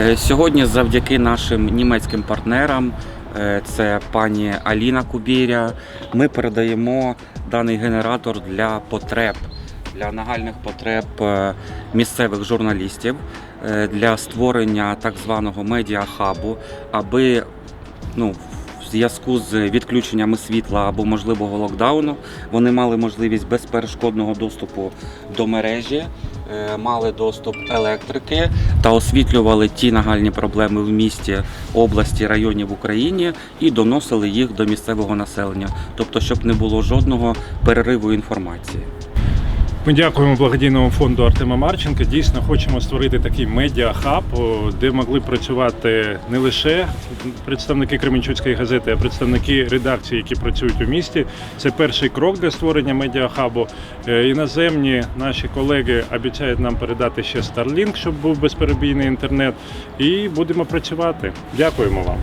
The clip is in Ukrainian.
Е, Сьогодні завдяки нашим німецьким партнерам, е, це пані Аліна Кубіря, ми передаємо даний генератор для потреб, для нагальних потреб е, місцевих журналістів для створення так званого медіахабу, аби ну, зв'язку з відключеннями світла або можливого локдауну вони мали можливість безперешкодного доступу до мережі, мали доступ електрики та освітлювали ті нагальні проблеми в місті, області, районі в Україні і доносили їх до місцевого населення, тобто, щоб не було жодного перериву інформації. Ми дякуємо благодійному фонду Артема Марченка. Дійсно, хочемо створити такий медіахаб, де могли працювати не лише представники Кременчуцької газети, а представники редакції, які працюють у місті. Це перший крок для створення медіахабу. Е, Іноземні наші колеги обіцяють нам передати ще Starlink, щоб був безперебійний інтернет. І будемо працювати. Дякуємо вам.